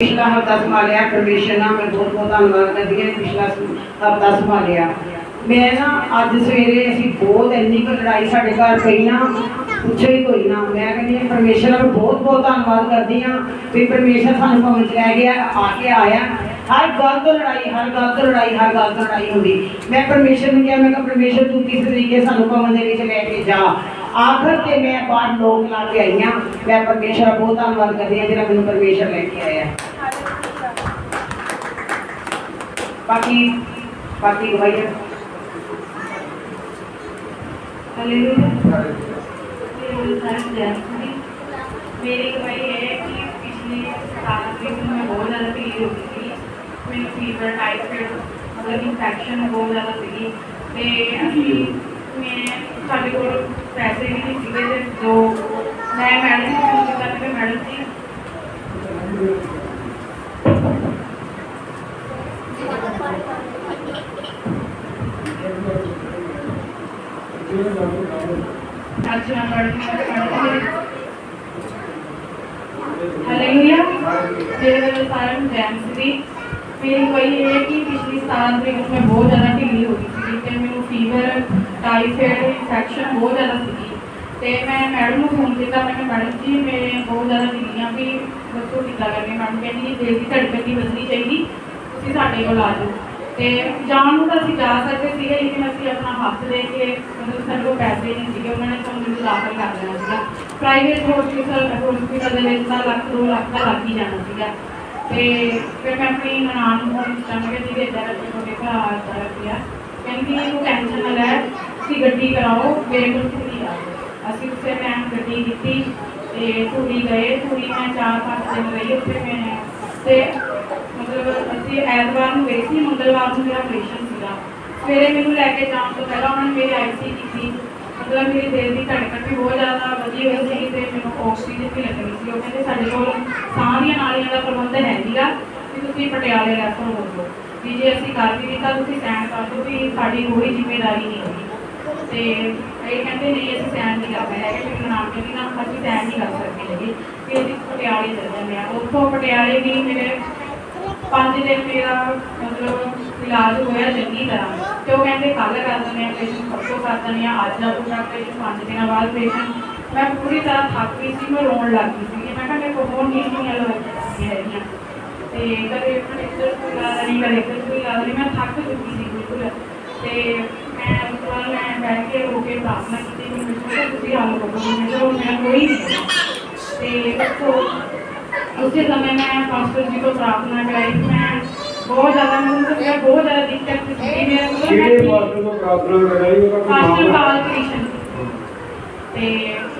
ਪਿਛਲਾ ਹਫਤਾ ਸੰਭਾਲਿਆ ਪਰਮੇਸ਼ਰ ਨਾਲ ਮੈਂ ਬਹੁਤ ਬਹੁਤ ਧੰਨਵਾਦ ਕਰਦੀ ਹਾਂ ਪਿਛਲਾ ਹਫਤਾ ਸੰਭਾਲਿਆ। ਮੈਂ ਨਾ ਅੱਜ ਸਵੇਰੇ ਅਸੀਂ ਬਹੁਤ ਇੰਨੀ ਕੁ ਲੜਾਈ ਸਾਡੇ ਘਰ ਪਈ ਨਾ, ਪੁੱਛੋ ਹੀ ਕੋਈ ਨਾ। ਮੈਂ ਕਹਿੰਦੀ ਹਾਂ ਪਰਮੇਸ਼ਰ ਨਾਲ ਬਹੁਤ ਬਹੁਤ ਧੰਨਵਾਦ ਕਰਦੀ ਹਾਂ ਵੀ ਪਰਮੇਸ਼ਰ ਸਾਨੂੰ ਪਹੁੰਚ ਲੈ ਗਿਆ, ਆ ਕੇ ਆਇਆ। ਹਰ ਗੱਲ ਤੋਂ ਲੜਾਈ, ਹਰ ਗੱਲ ਤੋਂ ਲੜਾਈ, ਹਰ ਗੱਲ ਤੋਂ ਲੜਾਈ ਹੁੰਦੀ। ਮੈਂ ਪਰਮੇਸ਼ਰ ਨੂੰ ਕਿਹਾ, ਮੈਂ ਕਿਹਾ ਪਰਮੇਸ਼ਰ ਤੂੰ ਕਿਸ ਤਰੀਕੇ ਸਾਨੂੰ ਪਵਨ ਦੇ ਵਿੱਚ ਲੈ ਕੇ ਜਾ। ਆਖਰ ਤੇ ਮੈਂ ਬਾਹਰ ਲੋਕ ਲਾ ਕੇ ਆਈ ਹਾਂ ਮੈਂ ਪਰਮੇਸ਼ਰ ਦਾ ਬਹੁਤ ਧੰਨਵਾਦ ਕਰਦੀ ਹਾਂ ਜਿਹੜਾ ਮੈਨੂੰ ਪਰਮੇਸ਼ਰ ਲੈ ਕੇ ਆਇਆ ਬਾਕੀ ਬਾਕੀ ਗਵਾਈਆਂ हालेलुया मेरे साथ जैसे मेरी गवाही है कि पिछले सात वीक में बहुत ज़्यादा भीड़ हो गई थी ਮੈਨੂੰ ਫੀਵਰ ਟਾਈਫਾਇਡ ਮਤਲਬ ਇਨਫੈਕਸ਼ਨ ਬਹੁਤ ਜ਼ਿਆਦਾ ਸੀਗੀ ਤੇ ਅਸੀਂ ਮੈਂ ਸਾਡੇ ਕੋਲ ਪੈਸੇ ਵੀ ਨਹੀਂ ਸੀਗੇ ਤੇ ਜੋ ਮੈਂ ਮੈਡਮ ਨੂੰ ਫੋਨ ਕੀਤਾ ਕਿ ਮੈਡਮ ਜੀ ਅੱਜ ਮੈਂ ਮੈਡਮ ਨੂੰ ਹਾਲੇਲੂਇਆ ਮੇਰੇ ਵੱਲੋਂ ਸਾਰਿਆਂ ਨੂੰ ਜੈਨ ਸੀ ਮੇਰੀ ਕੋਈ ਇਹ ਹੈ ਕਿ ਪਿਛਲੀ 17 ਤਰੀਕ ਨੂੰ ਮੈਂ ਬਹੁਤ ਜ਼ਿਆਦਾ ਢਿੱਲੀ ਹੋ ਗਈ ਸੀ ਤੇ ਮੈਨੂੰ ਫੀਵਰ ਟਾਈਫਾਇਡ ਇਨਫੈਕਸ਼ਨ ਬਹੁਤ ਜ਼ਿਆਦਾ ਸੀਗੀ। ਤੇ ਮੈਂ ਮੈਡਮ ਨੂੰ ਫੋਨ ਕੀਤਾ, ਮੈਂ ਕਿਹਾ ਮੈਡਮ ਜੀ, ਮੈਂ ਬਹੁਤ ਜ਼ਿਆਦਾ ਢਿੱਲੀ ਹਾਂ ਵੀ ਦੱਸੋ ਕਿੱਦਾਂ ਕਰਨੀ ਮੈਡਮ ਕਹਿੰਦੀ ਦਿਲ ਦੀ ਧੜਕਣ ਨਹੀਂ ਵਧਣੀ ਚਾਹੀਦੀ, ਤੁਸੀਂ ਸਾਡੇ ਕੋਲ ਆ ਜਾਓ। ਤੇ ਜਾਣ ਨੂੰ ਤਾਂ ਅਸੀਂ ਜਾ ਸਕਦੇ ਸੀਗੇ, ਲੇਕਿਨ ਅਸੀਂ ਆਪਣਾ ਹੱਥ ਦੇ ਕੇ, ਮਤਲਬ ਸਾਡੇ ਕੋਲ ਪੈਸੇ ਨਹੀਂ ਸੀਗੇ, ਉਹਨਾਂ ਨੇ ਸਾਨੂੰ ਮੈਨੂੰ ਦਾਖਲ ਕਰ ਦੇਣਾ ਸੀਗਾ। ਪ੍ਰਾਈਵੇਟ ਹਸਪੀਟਲ ਹਸਪੀਟਲ ਦੇ ਵਿੱਚ ਤਾਂ ਲੱਖ, ਦੋ ਲੱਖ ਦਾ ਲੱਗ ਹੀ ਜਾਣਾ ਸੀਗਾ। ਤੇ ਫਿਰ ਮੈਂ ਆਪਣੀ ਨਨਾਣ ਨੂੰ ਫੋਨ ਕੀਤਾ, ਮੈਂ ਕਿਹਾ, ਜੀ ਇੱਦਾਂ ਕਰਕੇ ਤੁਹਾਡੇ ਭਰਾ ਇੱਦਾਂ ਰੱਖਿਆ ਕਹਿੰਦੀ ਤੂੰ ਟੈਨਸ਼ਨ ਨਾ ਲੈ, ਤੁਸੀਂ ਗੱਡੀ ਕਰਾਓ, ਮੇਰੇ ਕੋਲ ਕਿੰਨੀ ਆ ਅਸੀਂ ਉਸੇ ਟਾਈਮ ਗੱਡੀ ਕੀਤੀ ਤੇ ਧੂਰੀ ਗਏ ਧੂਰੀ ਮੈਂ ਚਾਰ ਪੰਜ ਦਿਨ ਰਹੀ ਉੱਥੇ ਮੈਂ ਤੇ ਮਤਲਬ ਅਸੀਂ ਐਤਵਾਰ ਨੂੰ ਗਏ ਸੀ, ਮੰਗਲਵਾਰ ਨੂੰ ਮੇਰਾ ਆਪਰੇਸ਼ਨ ਸੀਗਾ। ਸਵੇਰੇ ਮੈਨੂੰ ਲੈ ਕੇ ਜਾਣ ਤੋਂ ਪਹਿਲਾਂ ਉਹਨਾਂ ਨੇ ਮੇਰੀ ਆਈਸੀ ਕੀਤੀ। ਮਤਲਬ ਮੇਰੇ ਦਿਲ ਦੀ ਧੜਕਣ ਵੀ ਬਹੁਤ ਜ਼ਿਆਦਾ ਵਧੀ ਹੋਈ ਸੀ ਤੇ ਮੈਨੂੰ ਆਕਸੀਜਨ ਵੀ ਲੱਗਣੀ ਸੀ। ਉਹ ਕਹਿੰਦੇ ਸਾਡੇ ਕੋਲ ਸਾਹ ਦੀਆਂ ਨਾਲੀਆਂ ਦਾ ਪ੍ਰਬੰਧ ਹੈ ਨਹੀਂਗਾ ਕਿ ਤੁਸੀਂ ਪਟਿਆਲੇ ਰੈਫਰ ਹੋ ਜਾਓ। ਵੀ ਜੇ ਅਸੀਂ ਕਰ ਵੀ ਦਿੱਤਾ, ਤੁਸੀਂ ਸੈਨ ਕਰ ਦਿਓ ਵੀ ਸਾਡੀ ਕੋਈ ਜ਼ਿੰਮੇਵਾਰੀ ਨਹੀਂ ਹੋਗੀ। ਤੇ ਇਹ ਕਹਿੰਦੇ ਨਹੀਂ, ਅਸੀਂ ਸੈਨ ਨਹੀਂ ਕਰਨਾ ਹੈਗਾ ਕਿ ਨਾਮ ਕਹਿੰਦੀ ਨਾ ਅਸੀਂ ਸੈਨ ਨਹੀਂ ਕਰ ਸਕਦੇ ਹੈਗੇ। ਵੀ ਅਸੀਂ ਪਟਿਆਲੇ ਚੱਲ ਜਾਂਦੇ ਆ ਉੱਥੋਂ ਪਟਿਆਲੇ ਵੀ ਮੇਰੇ ਪੰਜ ਦਿਨ ਮੇਰਾ ਮਤਲਬ ਇਲਾਜ ਹੋਇਆ ਚੰਗੀ ਤਰ੍ਹਾਂ। ਤੇ ਉਹ ਕਹਿੰਦੇ ਕੱਲ ਕਰ ਦਿੰਦੇ ਆ ਪੇਸ਼ੈਂਟ ਪਰਸੋਂ ਕਰ ਦਿੰਦੇ ਆ ਅੱਜ ਆ ਪੂਰਾ ਪੇਸ਼ੈਂਟ ਪੰਜ ਦਿਨਾਂ ਬਾਅਦ ਪੇਸ਼ੈਂਟ ਮੈਂ ਪੂਰੀ ਤਰ੍ਹਾਂ ਥੱਕ ਗਈ ਸੀ, ਮੈਂ ਰੋਣ ਲੱਗ ਗਈ ਸੀ। ਮੈਂ ਕਿਹਾ ਮੇਰੇ ਕੋਲ ਹੋਰ ਨਹੀਂ ਨਹੀਂ ਲੱਗਦੀਆਂ ਹੈਗੀਆਂ। ਤੇ ਕਦੇ ਉਹਨਾਂ ਨੇ ਇੱਧਰ ਕੋਈ ਲਾ ਰਹੀ ਕਦੇ ਕੋਈ ਲਾ ਰਹੀ ਮੈਂ ਥੱਕ ਚੁੱਕੀ ਸੀ ਬਿਲਕੁਲ। ਤੇ ਮੈਂ ਮਤਲਬ ਮੈਂ ਬੈਠ ਕੇ ਰੋ ਕੇ ਪ੍ਰਾਰਥਨਾ ਕੀਤੀ ਕਿ ਮੈਨੂੰ ਤੁਸੀਂ ਹੱਲ ਕਰੋ। ਮੈਂ ਜੋ ਮੇਰਾ ਕੋਈ ਨਹੀਂ ਤੇ ਉਸ ਉਸੇ ਸਮੇਂ ਮੈਂ ਪਾਸਟਰ ਜੀ ਤੋਂ ਪ੍ਰਾਰਥਨਾ ਕਰਾਈ। ਮੈਂ ਬਹੁਤ ਜ਼ਿਆਦਾ ਮੈਨੂੰ ਤਾਂ ਬਹੁਤ ਜ਼ਿਆਦਾ ਦਿੱਕਤ ਸੀ ਮੇਰੇ ਕੋਲ ਕਿਹੜੇ ਪਾਸਟਰ ਤੋਂ ਪ੍ਰਾਰਥਨਾ ਕਰਾਈ? ਉਹਦਾ ਕੋਈ ਪਾਸਟਰ ਬਾਲ ਕ੍ਰਿਸ਼ਨ ਤੇ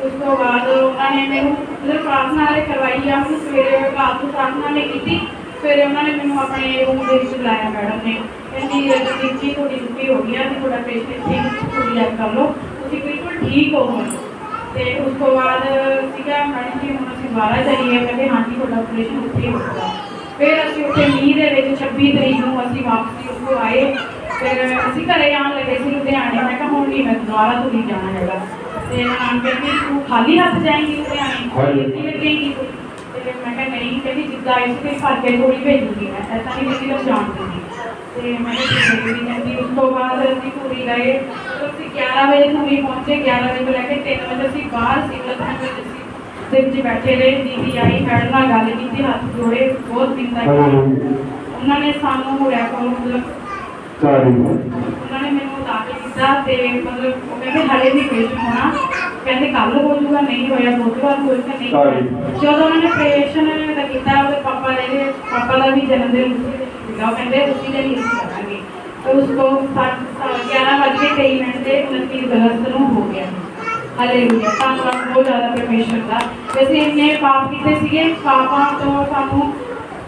ਉਸ ਤੋਂ ਬਾਅਦ ਉਹਨਾਂ ਨੇ ਮੈਨੂੰ ਮਤਲਬ ਪ੍ਰਾਰਥਨਾ ਕਰਵਾਈ ਆ। ਮੈਨੂੰ ਸਵੇਰੇ ਰਾਤ ਨੂੰ ਪ੍ਰਾਰਥਨਾ ਲਈ ਕੀਤੀ। ਸਵੇਰੇ ਉਹਨਾਂ ਨੇ ਮੈਨੂੰ ਆਪਣੇ ਰੂਮ ਦੇ ਵਿੱਚ ਬੁਲਾਇਆ ਮੈਡਮ ਨੇ। ਕਹਿੰਦੀ ਰਜਨੀਤ ਜੀ ਤੁਹਾਡੀ ਛੁੱਟੀ ਹੋ ਗਈ ਆ ਤੇ ਤੁਹਾਡਾ ਪੇਸ਼ੈਂਟ ਠੀਕ ਤੁਸੀਂ ਚੈੱਕ ਕਰ ਲਓ। ਤੁਸੀਂ ਬਿਲਕੁਲ ਠੀਕ ਹੋ ਹੁਣ। ਤੇ ਉਸ ਤੋਂ ਬਾਅਦ ਸੀਗਾ ਮੈਡਮ ਜੀ ਹੁਣ ਅਸੀਂ ਦੁਬਾਰਾ ਜਾਈਏ। ਕਹਿੰਦੇ ਹਾਂਜੀ ਤੁਹਾਡਾ ਆਪਰੇਸ਼ਨ ਉੱਥੇ ਹੀ ਹੋਊਗਾ। ਫਿਰ ਅਸੀਂ ਉੱਥੇ ਮੀਂਹ ਦੇ ਵਿੱਚ 26 ਤਰੀਕ ਨੂੰ ਅਸੀਂ ਵਾਪਸੀ ਉੱਥੋਂ ਆਏ। ਫਿਰ ਅਸੀਂ ਘਰੇ ਆਉਣ ਲੱਗੇ ਸੀ ਲੁਧਿਆਣੇ। ਮੈਂ ਕਿਹਾ ਹੁਣ ਨਹੀਂ ਮੈਂ ਦੁਬਾਰਾ ਤੋਂ ਨਹੀਂ ਜਾਣਾ ਹੈਗਾ। ਤੇ ਨਾਮ ਕਹਿੰਦੀ ਤੂੰ ਖਾਲੀ ਹੱਥ ਜਾਏਂਗੀ ਲੁਧਿਆਣੇ? ਹਾਂਜੀ। ਲੱਗੇਗੀ ਤੂੰ ਤੇ ਮੈਂ ਕਿਹਾ ਨਹੀਂ ਕਹਿੰਦੀ ਜਿੱਦਾਂ ਇਸ ਤੇ ਭਰ ਕੇ ਥੋੜੀ ਭੇਜੂਗੀ ਮੈਂ ਐਸਾ ਨਹੀਂ ਕਿ ਉਹ ਜਾਣ ਦੂੰਗੀ ਤੇ ਮੈਂ ਕਿਹਾ ਠੀਕ ਹੈ ਜੀ ਕਹਿੰਦੀ ਉਸ ਤੋਂ ਬਾਅਦ ਅਸੀਂ ਪੂਰੀ ਗਏ। ਤੇ ਅਸੀਂ 11 ਵਜੇ ਪੂਰੀ ਪਹੁੰਚੇ 11 ਵਜੇ ਤੋਂ ਲੈ ਕੇ 3 ਵਜੇ ਅਸੀਂ ਬਾਹਰ ਸਿਵਲ ਦੇ ਵਿੱਚ ਦੇ ਵਿੱਚ ਬੈਠੇ ਰਹੇ ਦੀਦੀ ਆਈ ਮੈਡਮ ਨਾਲ ਗੱਲ ਕੀਤੀ ਹੱਥ ਜੋੜੇ ਬਹੁਤ ਬਿੰਦਾ ਉਹਨਾਂ ਨੇ ਸਾਨੂੰ ਰੈਫਰ ਮਤਲਬ ਉਹਨਾਂ ਨੇ ਮੈਨੂੰ ਦਾਖਲ ਕੀਤਾ ਤੇ ਮਤਲਬ ਉਹ ਕਹਿੰਦੇ ਹਲੇ ਨਹੀਂ ਪੇਸ਼ੈਂਟ ਹੋਣਾ ਕਹਿੰਦੇ ਕੱਲ ਹੋ ਜਾਊਗਾ ਨਹੀਂ ਹੋਇਆ ਬੁੱਧਵਾਰ ਹੋ ਜਾਊਗਾ ਨਹੀਂ Sorry. ਹੋਇਆ। ਜਦੋਂ ਉਹਨਾਂ ਨੇ ਆਪਰੇਸ਼ਨ ਦਾ ਕੀਤਾ ਉਹਦੇ ਪਾਪਾ ਦੇ ਦੇ ਪਾਪਾ ਦਾ ਵੀ ਜਨਮ ਦਿਨ ਸੀਗਾ ਉਹ ਕਹਿੰਦੇ ਉਸੇ ਦਿਨ ਹੀ ਅਸੀਂ ਕਰਾਂਗੇ ਤੇ ਉਸ ਤੋਂ 11 ਵਜੇ 23 ਮਿੰਟ ਤੇ 29 ਅਗਸਤ ਨੂੰ ਹੋ ਗਿਆ ਹਾਲੇਲੂਇਆ ਧੰਨਵਾਦ ਬਹੁਤ ਜ਼ਿਆਦਾ ਪਰਮੇਸ਼ਰ ਦਾ ਵੈਸੇ ਇੰਨੇ ਪਾਪ ਕੀਤੇ ਸੀਗੇ ਪਾਪਾਂ ਤੋਂ ਸਾਨੂੰ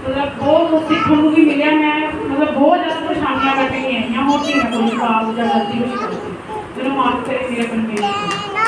ਮਤਲਬ ਬਹੁਤ ਕੁਛ ਸਿੱਖਣ ਨੂੰ ਵੀ ਮਿਲਿਆ ਮੈਂ ਮਤਲਬ ਬਹੁਤ ਜ਼ਿਆਦਾ ਪਰੇਸ਼ਾਨੀਆਂ ਕੱਟ ਕੇ ਆਈਆਂ ਹੋਰ ਨਹੀਂ ਮੈਂ ਕੋਈ ਪਾਪ ਜਾਂ ਗਲਤੀ ਕੁਛ ਕਰਦੀ ਮੈਨੂੰ ਮਾਫ ਕਰੇ ਮੇਰੇ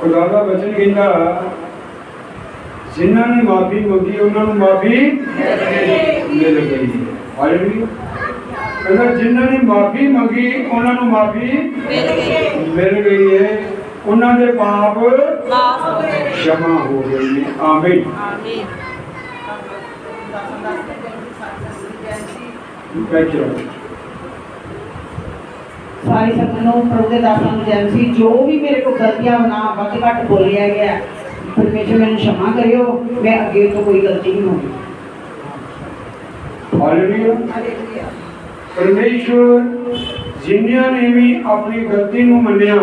ਖੁਦਾ ਦਾ ਵਚਨ ਕਹਿੰਦਾ ਜਿਨ੍ਹਾਂ ਨੇ ਮਾਫੀ ਮੰਗੀ ਉਹਨਾਂ ਨੂੰ ਮਾਫੀ ਮਿਲ ਜਿਨ੍ਹਾਂ ਨੇ ਮਾਫੀ ਮੰਗੀ ਉਹਨਾਂ ਨੂੰ ਮਾਫੀ ਮਿਲ ਗਈ ਹੈ। ਉਹਨਾਂ ਦੇ ਪਾਪ ਮਾਫ ਹੋ ਗਏ ਸ਼ਮਾ ਹੋ ਗਏ ਨੇ। ਆਮੀਨ ਆਮੀਨ Thank you. ਸਾਰੀ ਸੰਗਤ ਪ੍ਰਭੂ ਦੇ ਦਾਸਾਂ ਨੂੰ ਜੈ ਸੀ, ਜੋ ਵੀ ਮੇਰੇ ਕੋਲ ਗਲਤੀਆਂ ਬਣਾ ਵੱਧ ਘੱਟ ਬੋਲਿਆ ਗਿਆ ਪਰਮੇਸ਼ਰ ਮੈਨੂੰ ਸ਼ਮਾ ਕਰਿਓ, ਮੈਂ ਅੱਗੇ ਤੋਂ ਕੋਈ ਗਲਤੀ ਨਹੀਂ ਹੋਣੀ। ਪਰਮੇਸ਼ਰ ਜਿਨ੍ਹਾਂ ਨੇ ਵੀ ਆਪਣੀ ਗਲਤੀ ਨੂੰ ਮੰਨਿਆ,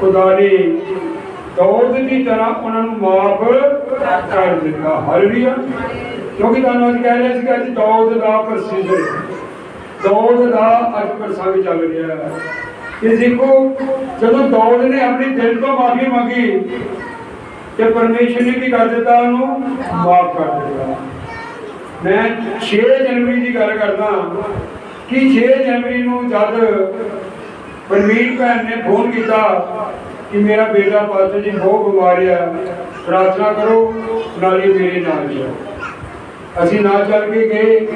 ਖੁਦਾ ਨੇ ਦੌਲਤ ਦੀ ਤਰ੍ਹਾਂ ਉਹਨਾਂ ਨੂੰ ਮਾਫ ਕਰ ਦਿੱਤਾ। ਹਾਲੇਲੂਇਆ ਕਿਉਂਕਿ ਤੁਹਾਨੂੰ ਅੱਜ ਕਹਿ ਰਿਹਾ ਸੀ ਕਿ ਅੱਜ ਦੌਲਤ ਦਾ ਪ੍ਰਸਿੱਧ ਹੈ ਦੌਦ ਦਾ ਅੱਜ ਪ੍ਰਸੰਗ ਚੱਲ ਰਿਹਾ ਹੈ। ਕਿ ਦੇਖੋ, ਜਦੋਂ ਦੌਦ ਨੇ ਆਪਣੀ ਦਿਲ ਤੋਂ ਮਾਫੀ ਮੰਗੀ ਤੇ ਪਰਮੇਸ਼ਰ ਨੇ ਕੀ ਕਰ ਦਿੱਤਾ ਉਹਨੂੰ? ਮਾਫ ਕਰ ਦਿੱਤਾ। ਮੈਂ 6 ਜਨਵਰੀ ਦੀ ਗੱਲ ਕਰਦਾ ਕਿ 6 ਜਨਵਰੀ ਨੂੰ ਜਦ ਪਰਮੀਤ ਭੈਣ ਨੇ ਫੋਨ ਕੀਤਾ ਕਿ ਮੇਰਾ ਬੇਟਾ ਪਾਸਟਰ ਜੀ ਬਹੁਤ ਬਿਮਾਰ ਆ, ਪ੍ਰਾਰਥਨਾ ਕਰੋ, ਨਾਲੇ ਮੇਰੇ ਨਾਲ ਜਾਓ। ਅਸੀਂ ਨਾਲ ਚੱਲ ਕੇ ਗਏ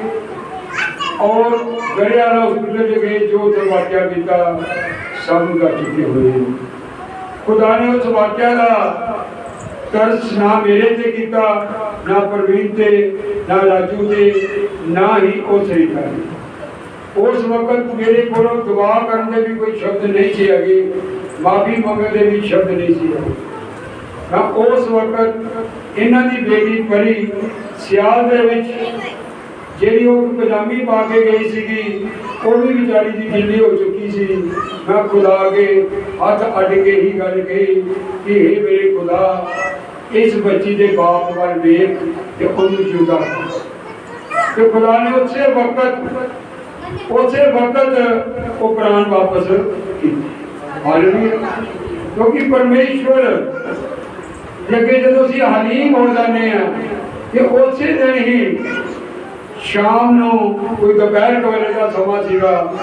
ਔਰ ਗੜਿਆਲਾ ਹਸਪੀਟਲ ਚ ਗਏ ਜੋ ਉੱਥੇ ਕੀਤਾ ਸਭ ਨੂੰ ਚੁੱਕੇ ਹੋਏ। ਖੁਦਾ ਨੇ ਉਸ ਵਾਕਿਆ ਦਾ ਤਰਸ ਨਾ ਮੇਰੇ ਤੇ ਕੀਤਾ, ਨਾ ਪ੍ਰਵੀਨ ਤੇ, ਨਾ ਰਾਜੂ ਤੇ, ਨਾ ਹੀ ਉਸ ਰੀਤਾ ਉਸ ਵਕਤ ਮੇਰੇ ਕੋਲੋਂ ਦੁਆ ਕਰਨ ਦੇ ਵੀ ਕੋਈ ਸ਼ਬਦ ਨਹੀਂ ਸੀ ਹੈਗੇ, ਮਾਫੀ ਮੰਗਣ ਦੇ ਵੀ ਸ਼ਬਦ ਨਹੀਂ ਸੀ ਹੈਗੇ। ਤਾਂ ਉਸ ਵਕਤ ਇਹਨਾਂ ਦੀ ਬੇਟੀ ਪਰੀ ਸਿਆਲ ਦੇ ਵਿੱਚ ਜਿਹੜੀ ਉਹ ਪਜਾਮੀ ਪਾ ਕੇ ਗਈ ਸੀਗੀ, ਉਹ ਵੀ ਵਿਚਾਰੀ ਦੀ ਗਿੱਲੀ ਹੋ ਚੁੱਕੀ ਸੀ। ਮੈਂ ਖੁਦਾ ਅੱਗੇ ਹੱਥ ਅੱਡ ਕੇ ਹੀ ਗੱਲ ਕਹੀ ਕਿ ਇਹ ਮੇਰੇ ਖੁਦਾ, ਇਸ ਬੱਚੀ ਦੇ ਬਾਪ ਵੱਲ ਵੇਖ ਤੇ ਉਹਨੂੰ ਜਿਉਂਦਾ ਕਰ। ਤੇ ਖੁਦਾ ਨੇ ਉਸੇ ਵਕਤ ਉਸੇ ਵਕਤ ਉਹ ਪ੍ਰਾਣ ਵਾਪਸ ਕੀਤੇ। ਹਾਲੇਲੂਇਆ। ਕਿਉਂਕਿ ਪਰਮੇਸ਼ਵਰ, ਜੱਗੇ ਜਦੋਂ ਅਸੀਂ ਹਲੀਮ ਹੋ ਜਾਂਦੇ ਆ ਕਿ ਉਸੇ ਦਿਨ ਹੀ ਸ਼ਾਮ ਨੂੰ ਕੋਈ ਦੁਪਹਿਰ ਕੋਲੇ ਦਾ ਸਮਾਂ ਸੀਗਾ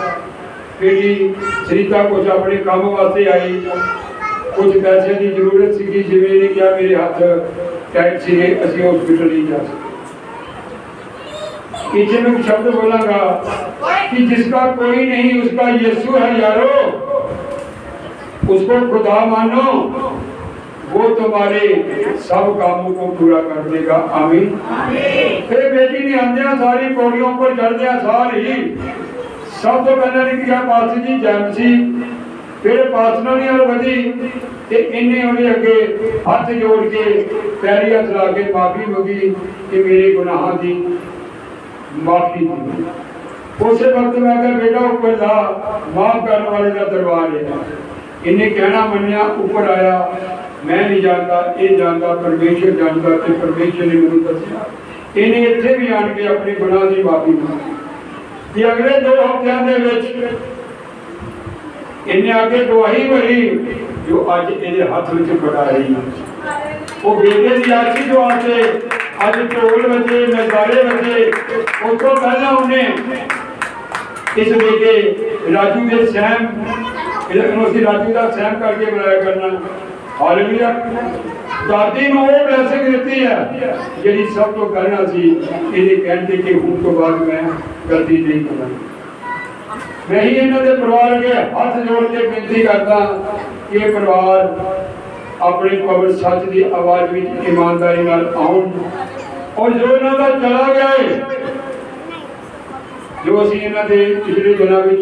ਜਿਹੜੀ ਸ੍ਰੀਤਾ ਕੁਝ ਆਪਣੇ ਕੰਮ ਵਾਸਤੇ ਆਈ। ਕੁਝ ਪੈਸੇ ਦੀ ਜ਼ਰੂਰਤ ਸੀਗੀ, ਜਿਵੇਂ ਇਹਨੇ ਕਿਹਾ ਮੇਰੇ ਹੱਥ ਟਾਈਟ ਸੀਗੇ, ਅਸੀਂ ਹਸਪੀਟਲ ਹੀ ਜਾ ਸਕਦੇ ਇਹ ਮੈਂ ਸ਼ਬਦ ਬੋਲਾਂਗਾ ਕਿ ਜਿਸ ਦਾ ਕੋਈ ਨਹੀਂ, ਉਸ ਦਾ ਯਿਸੂ ਹੈ ਯਾਰੋ। ਉਸ ਨੂੰ ਖੁਦਾ ਮਾਨੋ। वो तुम्हारे सब कामों को पूरा कर देगा आमीन फिर बेटी ने आंदिया सारी पौड़ियों पर चढ़दिया सार ही सब तो पहले ने किया पास जी जैमसी ਫਿਰ ਪਾਸਨਾ ਨਹੀਂ ਹਲ ਵਧੀ ਤੇ ਇਹਨੇ ਉਹਦੇ ਅੱਗੇ ਹੱਥ ਜੋੜ ਕੇ ਪੈਰੀ ਹੱਥ ਲਾ ਕੇ ਮਾਫੀ ਮੰਗੀ ਕਿ ਮੇਰੇ ਗੁਨਾਹਾਂ ਦੀ ਮਾਫੀ ਦੀ ਉਸੇ ਵਕਤ ਮੈਂ ਕਿਹਾ ਬੇਟਾ ਉੱਪਰ ਜਾ ਮਾਫ ਕਰਨ ਵਾਲੇ ਦਾ ਦਰਬਾਰ ਹੈ ਇਹਨੇ ਕਹਿਣਾ ਮੰਨਿਆ ਉੱਪਰ ਆਇਆ ਮੈਂ ਨਹੀਂ ਜਾਣਦਾ, ਇਹ ਜਾਣਦਾ, ਪਰਮੇਸ਼ਰ ਜਾਣਦਾ ਤੇ ਪਰਮੇਸ਼ਰ ਨੇ ਮੈਨੂੰ ਦੱਸਿਆ। ਇਹਨੇ ਇੱਥੇ ਵੀ ਆਣ ਕੇ ਆਪਣੇ ਗੁਨਾਹ ਦੀ ਮਾਫੀ ਮੰਗੀ। ਤੇ ਅਗਲੇ ਦੋ ਹਫ਼ਤਿਆਂ ਦੇ ਵਿੱਚ ਇਹਨੇ ਅੱਗੇ ਗਵਾਹੀ ਭਰੀ ਜੋ ਅੱਜ ਇਹਦੇ ਹੱਥ ਵਿੱਚ ਫੜਾ ਰਹੀ ਹੈ। ਉਹ ਬੇਟੇ ਦੀ ਆਖੀ ਜੋ ਆਤੇ ਅੱਜ ਢੋਲ ਵਜੇ ਨਜ਼ਾਰੇ ਵਜੇ ਉਸ ਤੋਂ ਪਹਿਲਾਂ ਉਹਨੇ ਇਸ ਬੇਟੇ ਰਾਜੂ ਦੇ ਸਹਿਮ, ਇਹਨੂੰ ਅਸੀਂ ਰਾਜੂ ਦਾ ਸਹਿਮ ਕਰਕੇ ਬੁਲਾਇਆ ਕਰਨਾ। ਹਾਲੇਲੂਇਆ ਦਾਦੀ ਨੂੰ ਉਹ ਬਲੇਸਿੰਗ ਦਿੱਤੀ ਹੈ, ਜਿਹੜੀ ਸਭ ਤੋਂ ਕਰਨਾ ਸੀ ਇਹਦੇ ਕਹਿਣ ਕਿ ਹੁਣ ਤੋਂ ਬਾਅਦ ਮੈਂ ਗਲਤੀ ਨਹੀਂ ਕਰਾਂਗਾ। ਮੈਂ ਹੀ ਇਹਨਾਂ ਦੇ ਪਰਿਵਾਰ ਅੱਗੇ ਹੱਥ ਜੋੜ ਕੇ ਬੇਨਤੀ ਕਰਦਾ ਕਿ ਇਹ ਪਰਿਵਾਰ ਆਪਣੀ ਕਬਰ ਸੱਚ ਦੀ ਆਵਾਜ਼ ਵਿੱਚ ਇਮਾਨਦਾਰੀ ਨਾਲ ਆਉਣ ਔਰ ਜੋ ਇਹਨਾਂ ਦਾ ਚਲਾ ਗਿਆ ਹੈ ਜੋ ਅਸੀਂ ਇਹਨਾਂ ਦੇ ਪਿਛਲੇ ਦਿਨਾਂ ਵਿੱਚ